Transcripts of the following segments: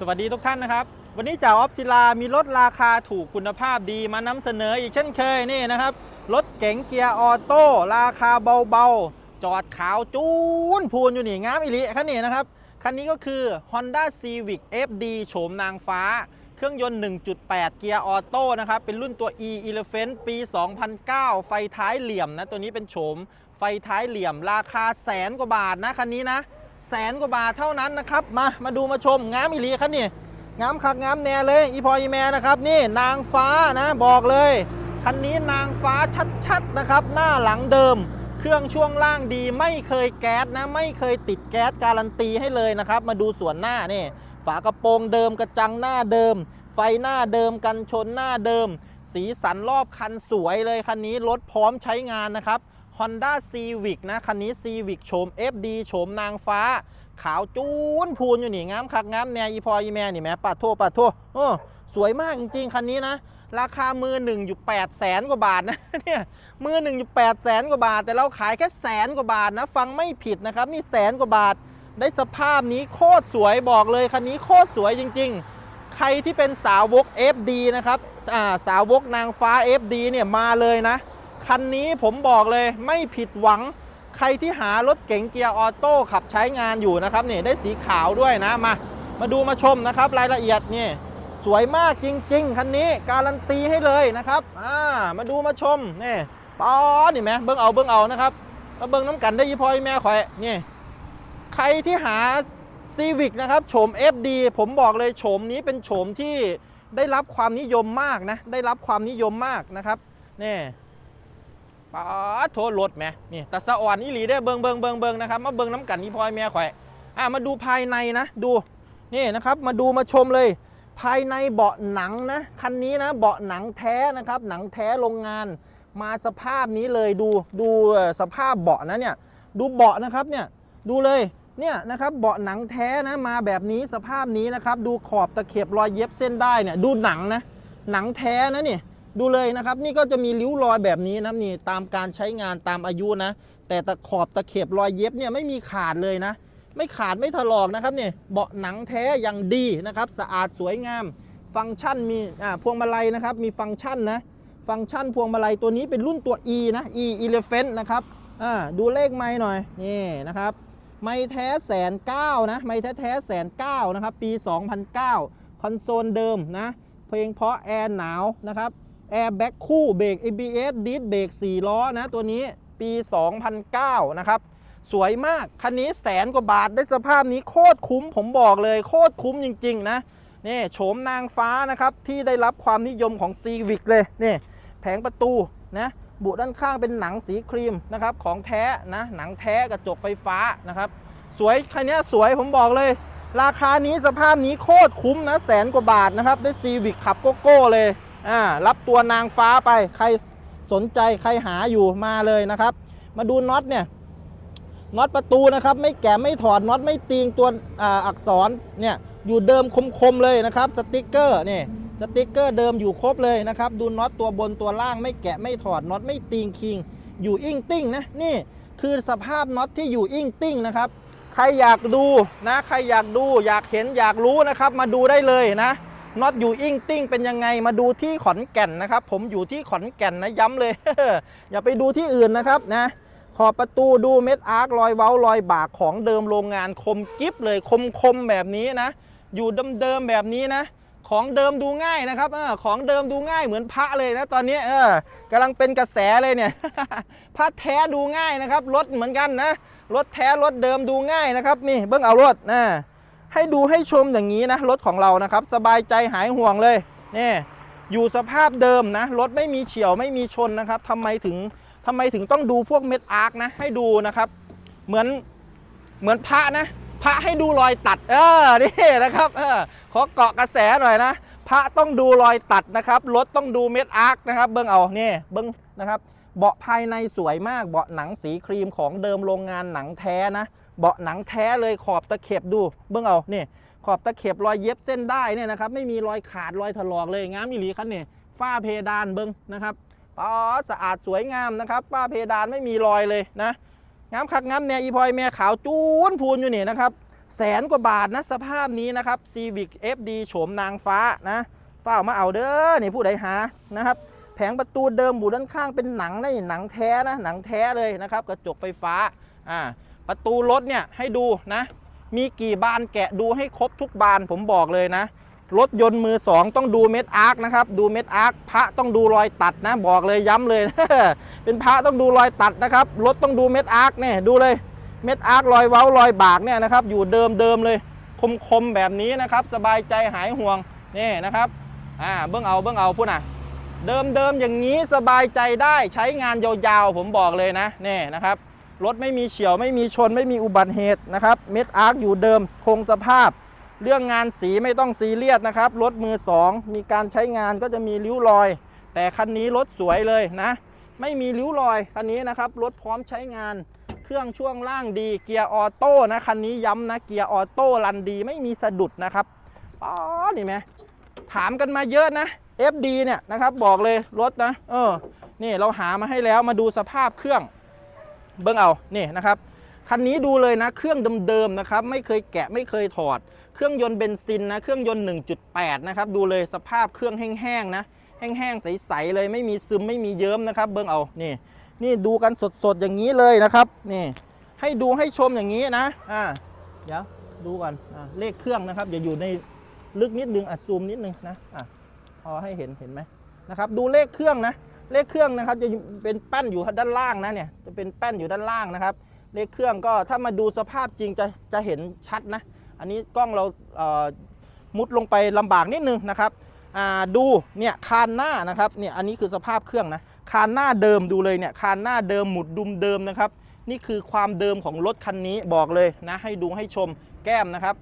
สวัสดีทุกท่านนะครับ วันนี้จ่าออฟศิลามีรถราคาถูกคุณภาพดีมานำเสนออีกเช่นเคยนี่นะครับ รถเก๋งเกียร์ออโต้ราคาเบาๆ จอดขาวจูนพูนอยู่นี่งามอิลิคันนี้นะครับ คันนี้ก็คือ Honda Civic FD โฉมนางฟ้า เครื่องยนต์ 1.8 เกียร์ออโต้นะครับ เป็นรุ่นตัว e Elephant ปี 2009 ไฟท้ายเหลี่ยมนะ ตัวนี้เป็นโฉมไฟท้ายเหลี่ยมราคาแสนกว่าบาทนะคันนี้นะ แสนกว่าบาทเท่านั้นนะครับ มา มาดูมาชมงามอิลีครับนี่งามคักงามแน่เลย อีพออีแม่นะครับ นี่นางฟ้านะบอกเลย คันนี้นางฟ้าชัดๆนะครับ หน้าหลังเดิม เครื่องช่วงล่างดีไม่เคยแก๊สนะ ไม่เคยติดแก๊สการันตีให้เลยนะครับ มาดูส่วนหน้านี่ ฝากระโปรงเดิมกระจังหน้าเดิม ไฟหน้าเดิมกันชนหน้าเดิม สีสันรอบคันสวยเลยคันนี้รถพร้อมใช้งานนะครับ Honda Civic นะ คันนี้ Civic โฉม FD โฉมนางฟ้า ขาวจูนพูนอยู่นี่งามคักงามแนอีพออีแม่นี่แม่ปัดโทปัดโทโอ้สวยมากจริงๆ คันนี้นะ ราคามือหนึ่งอยู่8แสนกว่าบาทนะเนี่ยมือหนึ่งอยู่8แสนกว่าบาท แต่เราขายแค่แสนกว่าบาทนะ ฟังไม่ผิดนะครับ นี่แสนกว่าบาท ได้สภาพนี้โคตรสวยบอกเลยคันนี้โคตรสวยจริง ๆใครที่เป็นสาวก FD นะครับ อ่า สาวกนางฟ้า FD เนี่ย มาเลยนะ คันนี้ผมบอกเลยไม่ผิดหวัง ใครที่หารถเก๋งเกียร์ออโต้ขับใช้งานอยู่นะครับนี่ได้สีขาวด้วยนะมา มาดูมาชมนะครับรายละเอียดนี่สวยมากจริง ๆ คันนี้การันตีให้เลยนะครับอ่ามาดูมาชมนี่ป๊อดนี่ไหมเบิ้งเอาเบิ้งเอานะครับมาเบิ้งน้ำกันได้ยี่พอยแม่ข่อยนี่ใครที่หา Civic นะครับโฉม FD ผมบอกเลยโฉมนี้เป็นโฉมที่ได้รับความนิยมมากนะ ได้รับความนิยมมากนะครับนี่ ป้าโทษรถแม่นี่แต่สะอ่อนอีหลีได้เบิงเบิงเบิงเบิงนะครับ มาเบิงน้ำกันนี่พลอยแม่ข่อยอะมาดูภายในนะ ดูนี่นะครับ มาดูมาชมเลย ภายในเบาะหนังนะ คันนี้นะ เบาะหนังแท้นะครับ หนังแท้โรงงาน มาสภาพนี้เลยดูดูสภาพเบาะนะเนี่ย ดูเบาะนะครับเนี่ยดูเลยเนี่ยนะครับเบาะหนังแท้นะมาแบบนี้สภาพนี้นะครับ ดูขอบตะเข็บรอยเย็บเส้นได้เนี่ยดูหนังนะหนังแท้นะนี่ ดูเลยนะครับ นี่ก็จะมีริ้วรอยแบบนี้นะนี่ตามการใช้งานตามอายุนะ แต่ตะขอบตะเข็บรอยเย็บเนี่ยไม่มีขาดเลยนะ ไม่ขาดไม่ถลอกนะครับเนี่ยเบาะหนังแท้อย่างดีนะครับ สะอาดสวยงาม ฟังก์ชันมีอ่าพวงมาลัยนะครับ มีฟังก์ชันนะฟังก์ชันพวงมาลัยตัวนี้เป็นรุ่นตัว E นะ E Elephant นะครับอ่าดูเลขไม้หน่อยนี่นะครับไม้แท้แสนเก้านะไม้แท้แท้แสนเก้านะครับ ปี 2009 คอนโซลเดิมนะ เพลงเพราะแอร์หนาวนะครับ แอร์แบ็กคู่เบรก ABS ดิสเบรก4ล้อนะ ตัวนี้ปี 2009 นะครับ สวยมาก คันนี้แสนกว่าบาทได้สภาพนี้โคตรคุ้มผมบอกเลยโคตรคุ้มจริง ๆ นะนี่โฉมนางฟ้านะครับ ที่ได้รับความนิยมของ Civic เลยนี่แผงประตูนะบุด้านข้างเป็นหนังสีครีมนะครับ ของแท้นะหนังแท้กระจกไฟฟ้านะครับ สวยคันนี้สวยผมบอกเลย ราคานี้สภาพนี้โคตรคุ้มนะแสนกว่าบาทนะครับได้ Civic ขับโกโก้เลย อ่ารับตัวนางฟ้าไปใครสนใจใครหาอยู่มาเลยนะครับ มาดูน็อตเนี่ยน็อตประตูนะครับ ไม่แกะไม่ถอดน็อตไม่ตีงตัวอ,อักษรเนี่ยอยู่เดิมคมๆเลยนะครับสติกเกอร์นี่สติกเกอร์เดิมอยู่ครบเลยนะครับ ดูน็อตตัวบนตัวล่างไม่แกะไม่ถอดน็อตไม่ตีงคิง อยู่อิงติ้งนะนี่คือสภาพน็อตที่อยู่อิงติ้งนะครับ ใครอยากดูนะ ใครอยากดูอยากเห็นอยากรู้นะครับ มาดูได้เลยนะ น็อตอยู่อิงติ้งเป็นยังไงมาดูที่ขอนแก่นนะครับ ผมอยู่ที่ขอนแก่นนะย้ำเลย อย่าไปดูที่อื่นนะครับนะขอบประตูดูเม็ดอาร์ครอยเว้ารอยบากของเดิมโรงงานคมกิฟเลยคมคมแบบนี้นะ อยู่เดิมๆแบบนี้นะ ของเดิมดูง่ายนะครับเออของเดิมดูง่ายเหมือนพระเลยนะตอนนี้เออกำลังเป็นกระแสเลยเนี่ยพระแท้ดูง่ายนะครับรถเหมือนกันนะรถแท้รถเดิมดูง่ายนะครับนี่เบิ้งเอารถนะ ให้ดูให้ชมอย่างนี้นะรถของเรานะครับ สบายใจหายห่วงเลยนี่อยู่สภาพเดิมนะรถไม่มีเฉียวไม่มีชนนะครับทำไมถึงทำไมถึงต้องดูพวกเม็ดอาร์คนะให้ดูนะครับ เหมือนเหมือนพระนะพระให้ดูรอยตัด เออนี่นะครับเออขอเกาะกระแสหน่อยนะ พระต้องดูรอยตัดนะครับรถต้องดูเม็ดอาร์คนะครับเบิ้งเอานี่เบิ้งนะครับ เบาะภายในสวยมากเบาะหนังสีครีมของเดิมโรงงานหนังแท้นะ เบาะหนังแท้เลยขอบตะเข็บดูเบิ้องเอานี่ขอบตะเข็บรอยเย็บเส้นได้เนี่ยนะครับไม่มีรอยขาดรอยถลอกเลยงามอีหลีคันนี่ฝ้าเพดานเบิ้องนะครับอ๋อสะอาดสวยงามนะครับฝ้าเพดานไม่มีรอยเลยนะงามคักงามแน่อีพลอยแม่ขาวจูนพูนอยู่นี่นะครับแสนกว่าบาทนะสภาพนี้นะครับ Civic FD โฉมนางฟ้านะฝ้ามาเอาเด้อนี่ผู้ใดหานะครับแผงประตูเดิมบูด้านข้างเป็นหนังนะนี่หนังแท้นะหนังแท้เลยนะครับกระจกไฟฟ้าอ่า ประตูรถเนี่ยให้ดูนะ มีกี่บานแกะดูให้ครบทุกบานผมบอกเลยนะ รถยนต์มือสองต้องดูเม็ดอาร์คนะครับ ดูเม็ดอาร์คพระต้องดูรอยตัดนะ บอกเลยย้ำเลย เป็นพระต้องดูรอยตัดนะครับ รถต้องดูเม็ดอาร์คเนี่ยดูเลย เม็ดอาร์ครอยเว้ารอยบากเนี่ยนะครับ อยู่เดิมเดิมเลย คมๆแบบนี้นะครับ สบายใจหายห่วงนี่นะครับอ่าเบื้องเอาเบื้องเอาพูดนะเดิมเดิมอย่างนี้สบายใจได้ใช้งานยาวๆผมบอกเลยนะนี่นะครับ รถไม่มีเฉียวไม่มีชนไม่มีอุบัติเหตุนะครับ เม็ดอาร์คอยู่เดิมคงสภาพ เรื่องงานสีไม่ต้องซีเรียสนะครับ รถมือสองมีการใช้งานก็จะมีริ้วรอย แต่คันนี้รถสวยเลยนะ ไม่มีริ้วรอยคันนี้นะครับ รถพร้อมใช้งาน เครื่องช่วงล่างดี เกียร์ออโต้นะคันนี้ย้ำนะเกียร์ออโต้รันดีไม่มีสะดุดนะครับอ๋อนี่ไหมถามกันมาเยอะนะ FD เนี่ยนะครับบอกเลยรถนะ เออ นี่เราหามาให้แล้วมาดูสภาพเครื่อง เบิ่งเอานี่นะครับคันนี้ดูเลยนะเครื่องเดิมๆนะครับไม่เคยแกะไม่เคยถอด เครื่องยนต์เบนซินนะเครื่องยนต์ 1.8 นะครับดูเลยสภาพเครื่องแห้งๆนะแห้งๆใสๆเลยไม่มีซึมไม่มีเยิ้มนะครับ เบิ่งเอานี่นี่ดูกันสดๆอย่างนี้เลยนะครับนี่ให้ดูให้ชมอย่างนี้นะอ่าเดี๋ยวดูก่อนอ่าเลขเครื่องนะครับอย่าอยู่ในลึกนิดนึงอะซูมนิดนึงนะอะพอให้เห็นเห็นไหมนะครับดูเลขเครื่องนะ เลขเครื่องนะครับจะเป็นแป้นอยู่ด้านล่างนะเนี่ยจะเป็นแป้นอยู่ด้านล่างนะครับ เลขเครื่องก็ถ้ามาดูสภาพจริงจะจะเห็นชัดนะ อันนี้กล้องเราเอ่อมุดลงไปลำบากนิดนึงนะครับอ่าดูเนี่ยคานหน้านะครับเนี่ยอันนี้คือสภาพเครื่องนะคานหน้าเดิมดูเลยเนี่ยคานหน้าเดิมหมุดดุมเดิมนะครับ นี่คือความเดิมของรถคันนี้บอกเลยนะให้ดูให้ชมแก้มนะครับ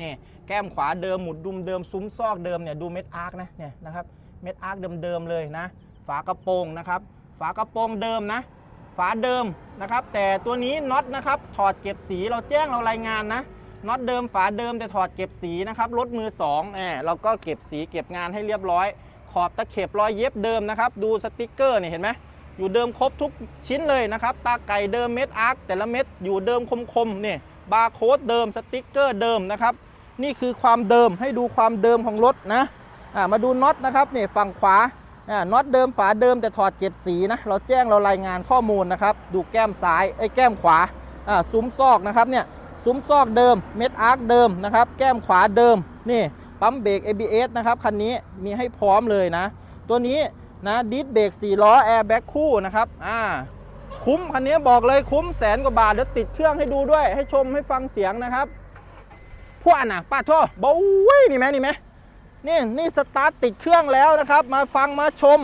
นี่แก้มขวาเดิมหมุดดุมเดิมซุ้มซอกเดิมเนี่ยดูเม็ดอาร์คนะเนี่ยนะครับเม็ดอาร์คเดิมๆเลยนะ ฝากระโปรงนะครับ ฝากระโปรงเดิมนะ ฝาเดิมนะครับ แต่ตัวนี้น็อตนะครับถอดเก็บสีเราแจ้งเรารายงานนะน็อตเดิมฝาเดิมแต่ถอดเก็บสีนะครับรถมือสองแหมเราก็เก็บสีเก็บงานให้เรียบร้อย ขอบตะเข็บรอยเย็บเดิมนะครับ ดูสติกเกอร์เนี่ยเห็นไหมอยู่เดิมครบทุกชิ้นเลยนะครับ ตาไก่เดิมเม็ดอาร์คแต่ละเม็ดอยู่เดิมคมๆเนี่ยบาร์โค้ดเดิมสติกเกอร์เดิมนะครับ นี่คือความเดิมให้ดูความเดิมของรถนะมาดูน็อตนะครับเนี่ยฝั่งขวา น็อตเดิมฝาเดิมแต่ถอดเจ็ดสีนะ เราแจ้งเรารายงานข้อมูลนะครับ ดูแก้มซ้ายไอ้แก้มขวาซุ้มซอกนะครับเนี่ยซุ้มซอกเดิมเม็ดอาร์คเดิมนะครับ แก้มขวาเดิมนี่ปั๊มเบรก ABS นะครับคันนี้มีให้พร้อมเลยนะ ตัวนี้นะดิสเบรก4ล้อแอร์แบ็คคู่นะครับอ่าคุ้มคันนี้บอกเลยคุ้มแสนกว่าบาทเดี๋ยวติดเครื่องให้ดูด้วย ให้ชมให้ฟังเสียงนะครับพวกอันน่ะป้าโทษบอยนี่ไหมนี่ไหม นี่นี่สตาร์ทติดเครื่องแล้วนะครับ มาฟังมาชม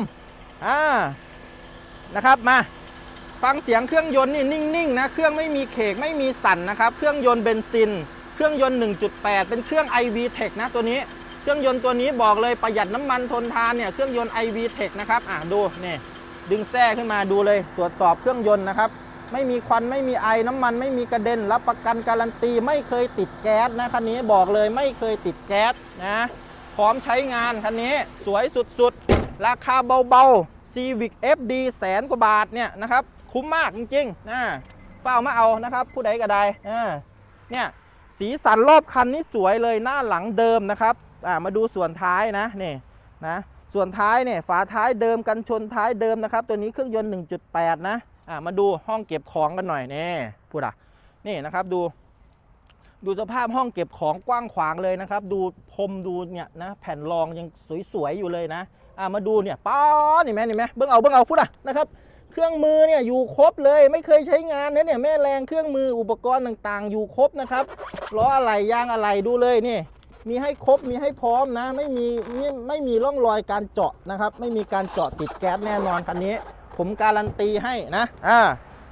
อ่านะครับมาฟังเสียงเครื่องยนต์นี่นิ่งๆนะเครื่องไม่มีเคกไม่มีสั่นนะครับ เครื่องยนต์เบนซิน เครื่องยนต์ 1.8 เป็นเครื่อง iV Tech นะตัวนี้ เครื่องยนต์ตัวนี้บอกเลยประหยัดน้ำมันทนทานเนี่ยเครื่องยนต์ iV Tech นะครับอะดูนี่ดึงแส้ขึ้นมาดูเลยตรวจสอบเครื่องยนต์นะครับ ไม่มีควันไม่มีไอน้ำมันไม่มีกระเด็นรับประกันการันตี ไม่เคยติดแก๊สนะคันนี้บอกเลยไม่เคยติดแก๊สนะ พร้อมใช้งานคันนี้สวยสุดๆ ราคาเบาๆ Civic FD แสนกว่าบาทเนี่ยนะครับ คุ้มมากจริงๆนะเฝ้ามาเอานะครับ ผู้ใดก็ได้อ่าเนี่ยสีสันรอบคันนี้สวยเลยหน้าหลังเดิมนะครับอ่ามาดูส่วนท้ายนะนี่นะส่วนท้ายเนี่ยฝาท้ายเดิมกันชนท้ายเดิมนะครับ ตัวนี้เครื่องยนต์ 1.8 นะอ่ามาดูห้องเก็บของกันหน่อยนี่พูดอะนี่นะครับดู ดูสภาพห้องเก็บของกว้างขวางเลยนะครับ ดูพรมดูเนี่ยนะแผ่นรองยังสวยๆอยู่เลยนะอ่ามาดูเนี่ยป้านี่แม่นี่แม่เบิ้งเอาเบิ้งเอาพูดอะนะครับ เครื่องมือเนี่ยอยู่ครบเลยไม่เคยใช้งานนะเนี่ยแม่แรงเครื่องมืออุปกรณ์ต่างๆ อยู่ครบนะครับล้ออะไรยางอะไรดูเลยนี่มีให้ครบมีให้พร้อมนะ ไม่มีไม่ไม่มีร่องรอยการเจาะนะครับ ไม่มีการเจาะติดแก๊สแน่นอนคันนี้ ผมการันตีให้นะอ่า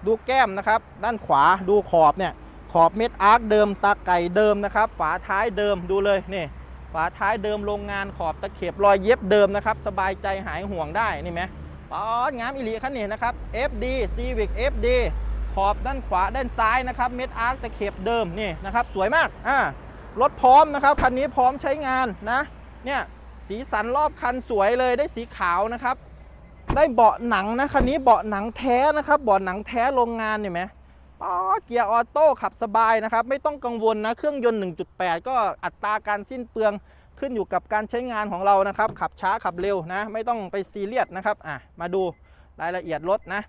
ดูแก้มนะครับ ด้านขวาดูขอบเนี่ย ขอบเม็ดอาร์คเดิมตาไก่เดิมนะครับ ฝาท้ายเดิมดูเลยนี่ฝาท้ายเดิมโรงงานขอบตะเข็บรอยเย็บเดิมนะครับ สบายใจหายห่วงได้นี่ไหมป๊อดงามอิลีคันนี้นะครับ FD Civic FD ขอบด้านขวาด้านซ้ายนะครับ เม็ดอาร์คตะเข็บเดิมนี่นะครับ สวยมากอ่ารถพร้อมนะครับคันนี้พร้อมใช้งานนะ เนี่ยสีสันรอบคันสวยเลยได้สีขาวนะครับ ได้เบาะหนังนะคันนี้เบาะหนังแท้นะครับเบาะหนังแท้โรงงานเห็นไหม อ๋อเกียร์ออโต้ขับสบายนะครับ ไม่ต้องกังวลนะเครื่องยนต์ 1.8 ก็อัตราการสิ้นเปลืองขึ้นอยู่กับการใช้งานของเรานะครับ ขับช้าขับเร็วนะ ไม่ต้องไปซีเรียสนะครับอะมาดูรายละเอียดรถนะ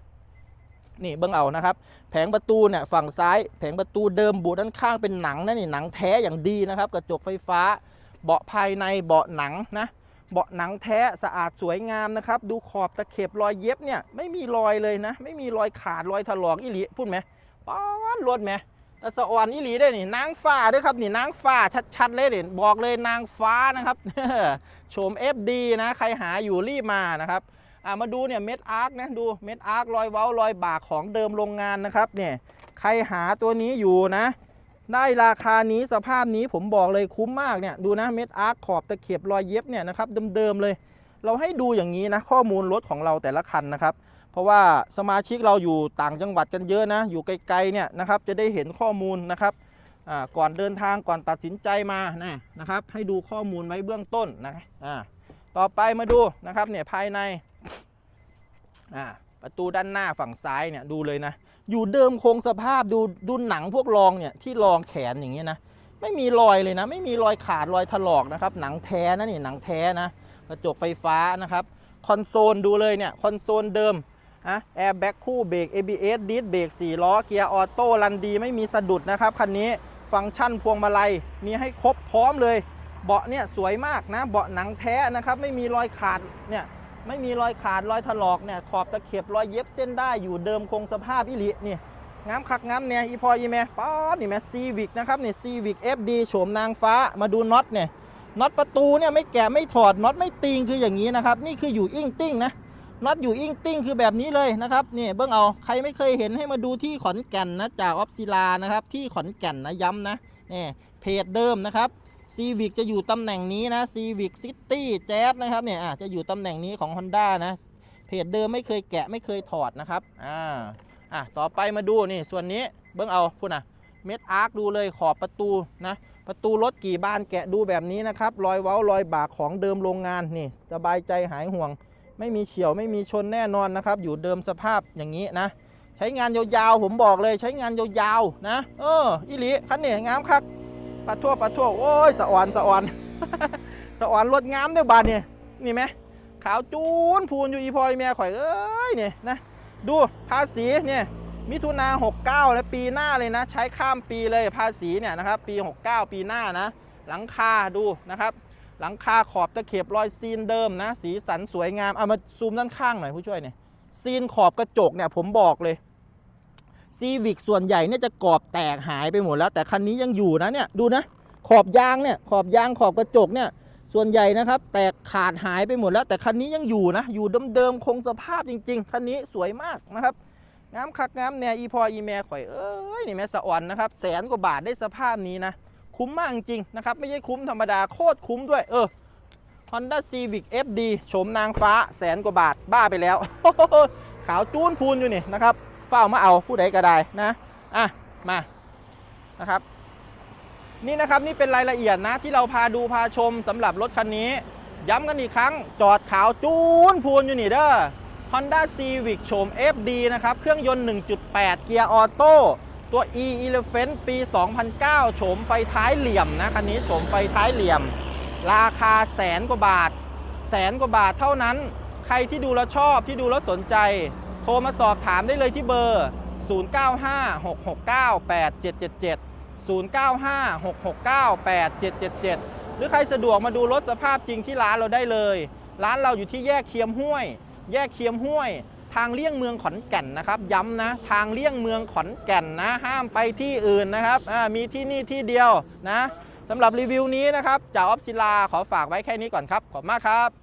นี่เบิ้องเอานะครับ แผงประตูเนี่ยฝั่งซ้าย แผงประตูเดิมบูด้านข้างเป็นหนังนะนี่หนังแท้อย่างดีนะครับ กระจกไฟฟ้า เบาะภายในเบาะหนังนะเบาะหนังแท้สะอาดสวยงามนะครับ ดูขอบตะเข็บรอยเย็บเนี่ยไม่มีรอยเลยนะ ไม่มีรอยขาดรอยถลอกอีหลีพูดไหม ป้อนรถไหมแต่สะอ่อนอีหลีได้นี่นางฟ้าด้วยครับนี่นางฟ้าชัดๆเลยเด่นบอกเลยนางฟ้านะครับโฉม FD นะใครหาอยู่รีบมานะครับอ่ามาดูเนี่ยเม็ดอาร์คนะดูเม็ดอาร์ครอยเว้ารอยบากของเดิมโรงงานนะครับเนี่ยใครหาตัวนี้อยู่นะ ได้ราคานี้สภาพนี้ผมบอกเลยคุ้มมากเนี่ยดูนะเม็ดอาร์คขอบตะเข็บรอยเย็บเนี่ยนะครับเดิมๆเลย เราให้ดูอย่างนี้นะข้อมูลรถของเราแต่ละคันนะครับ เพราะว่าสมาชิกเราอยู่ต่างจังหวัดกันเยอะนะ อยู่ไกลๆเนี่ยนะครับ จะได้เห็นข้อมูลนะครับก่อนเดินทางก่อนตัดสินใจมานะนะครับ ให้ดูข้อมูลไว้เบื้องต้นนะต่อไปมาดูนะครับเนี่ยภายในประตูด้านหน้าฝั่งซ้ายเนี่ยดูเลยนะ อยู่เดิมคงสภาพดูดูหนังพวกรองเนี่ยที่รองแขนอย่างเงี้ยนะไม่มีรอยเลยนะ ไม่มีรอยขาดรอยถลอกนะครับ หนังแท้นะนี่หนังแท้นะกระจกไฟฟ้านะครับ คอนโซลดูเลยเนี่ยคอนโซลเดิม อะแอร์แบ็กคู่เบรก ABS ดิสเบรก4ล้อเกียร์ออโต้รันดีไม่มีสะดุดนะครับคันนี้ฟังก์ชันพวงมาลัยมีให้ครบพร้อมเลย เบาะเนี่ยสวยมากนะ เบาะหนังแท้นะครับ ไม่มีรอยขาดเนี่ยไม่มีรอยขาดรอยถลอกเนี่ยขอบตะเข็บรอยเย็บเส้นได้อยู่เดิมคงสภาพอิลินี่งามคักงามเนี่ยอีพออีแม่ป๊อดนี่แม่ซีวิกนะครับนี่ซีวิก FD โฉมนางฟ้ามาดูน็อตเนี่ยน็อตประตูเนี่ยไม่แกะไม่ถอดน็อตไม่ติงคืออย่างนี้นะครับ นี่คืออยู่อิ่งติ้งนะ น็อตอยู่อิงติ้งคือแบบนี้เลยนะครับนี่เบิ้งเอาใครไม่เคยเห็นให้มาดูที่ขอนแก่นนะจากออฟซิลานะครับที่ขอนแก่นนะย้ำนะนี่เพจเดิมนะครับซีวิกจะอยู่ตำแหน่งนี้นะซีวิกซิตี้แจ๊สนะครับเนี่ยอะจะอยู่ตำแหน่งนี้ของ Honda นะเพจเดิมไม่เคยแกะไม่เคยถอดนะครับอ่าอะต่อไปมาดูนี่ส่วนนี้เบิ้งเอาพูดนะเม็ดอาร์คดูเลยขอบประตูนะประตูรถกี่บานแกะดูแบบนี้นะครับรอยเว้ารอยบากของเดิมโรงงานนี่สบายใจหายห่วง ไม่มีเฉียวไม่มีชนแน่นอนนะครับ อยู่เดิมสภาพอย่างนี้นะ ใช้งานยาวๆผมบอกเลยใช้งานยาวๆนะเอออิลิคันนี้งามคักปัดทั่วปัดทั่วโอ้ยสะอ่อนสะอ่อนสะอ่อนรถงามเด้อบานเนี่ยนี่ไหมขาวจูนพูนอยู่อีพอยแม่ข่อยเอ้ยเนี่ยนะดูภาษีเนี่ยมิถุนา69 และปีหน้าเลยนะ ใช้ข้ามปีเลยภาษีเนี่ยนะครับ ปี 69 ปีหน้านะ หลังคาดูนะครับ หลังคาขอบตะเข็บรอยซีนเดิมนะ สีสันสวยงามเอามาซูมด้านข้างหน่อยผู้ช่วยเนี่ยซีนขอบกระจกเนี่ยผมบอกเลยซีวิกส่วนใหญ่เนี่ยจะกรอบแตกหายไปหมดแล้ว แต่คันนี้ยังอยู่นะเนี่ยดูนะ ขอบยางเนี่ยขอบยางขอบกระจกเนี่ยส่วนใหญ่นะครับ แตกขาดหายไปหมดแล้ว แต่คันนี้ยังอยู่นะ อยู่เดิมๆคงสภาพจริง ๆคันนี้สวยมากนะครับงามคักงามแน่อีพออีแม่ข่อยเอ้ยนี่แม่สะอ่อนนะครับแสนกว่าบาทได้สภาพนี้นะ คุ้มมากจริงนะครับ ไม่ใช่คุ้มธรรมดาโคตรคุ้มด้วย เออ Honda Civic FD โฉมนางฟ้าแสนกว่าบาทบ้าไปแล้ว ขาวจูนพูนอยู่นี่นะครับเฝ้ามาเอาผู้ใดก็ได้นะ อะ มานะครับ นี่นะครับนี่เป็นรายละเอียดนะ ที่เราพาดูพาชมสำหรับรถคันนี้ ย้ำกันอีกครั้งจอดขาวจูนพูนอยู่นี่เด้อ Honda Civic โฉม FD นะครับ เครื่องยนต์ 1.8 เกียร์ออโต้ ตัว e Elephant ปี 2009 โฉมไฟท้ายเหลี่ยมนะคันนี้โฉมไฟท้ายเหลี่ยม ราคาแสนกว่าบาท แสนกว่าบาทเท่านั้น ใครที่ดูแล้วชอบที่ดูแล้วสนใจ โทรมาสอบถามได้เลยที่เบอร์ 0956698777 0956698777 หรือใครสะดวกมาดูรถสภาพจริงที่ร้านเราได้เลย ร้านเราอยู่ที่แยกเคียมห้วย แยกเคียมห้วย ทางเลี่ยงเมืองขอนแก่นนะครับ ย้ำนะ ทางเลี่ยงเมืองขอนแก่นนะ ห้ามไปที่อื่นนะครับมีที่นี่ที่เดียวนะสำหรับรีวิวนี้นะครับจากออฟซิลาขอฝากไว้แค่นี้ก่อนครับ ขอบคุณมากครับ